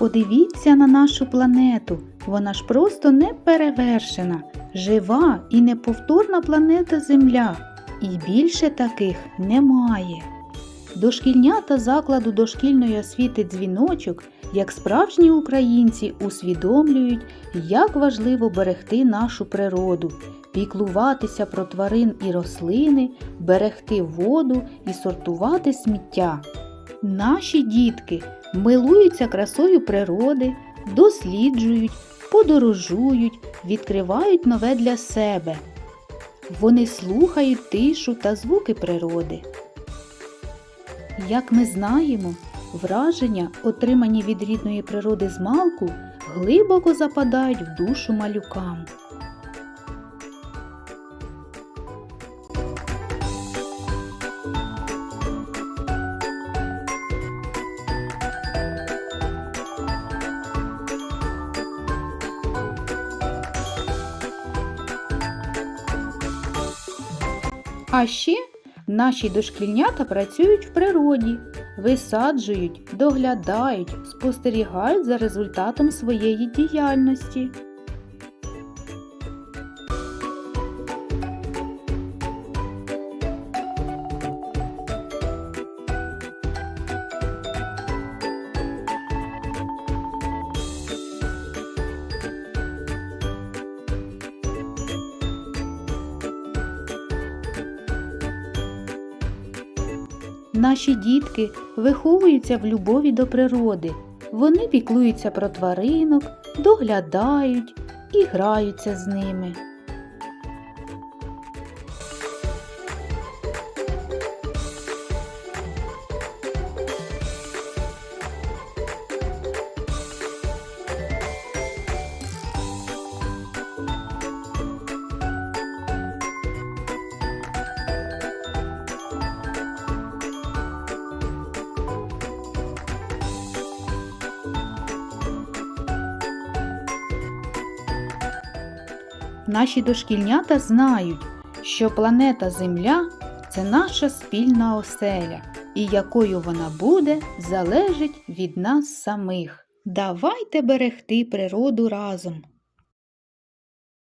Подивіться на нашу планету. Вона ж просто неперевершена, жива і неповторна планета Земля. І більше таких немає. Дошкільнята закладу дошкільної освіти дзвіночок, як справжні українці, усвідомлюють, як важливо берегти нашу природу, піклуватися про тварин і рослини, берегти воду і сортувати сміття. Наші дітки милуються красою природи, досліджують, подорожують, відкривають нове для себе. Вони слухають тишу та звуки природи. Як ми знаємо, враження, отримані від рідної природи з малку, глибоко западають в душу малюкам. А ще наші дошкільнята працюють в природі, висаджують, доглядають, спостерігають за результатом своєї діяльності. Наші дітки виховуються в любові до природи. Вони піклуються про тваринок, доглядають і граються з ними. Наші дошкільнята знають, що планета Земля це наша спільна оселя, і якою вона буде, залежить від нас самих. Давайте берегти природу разом.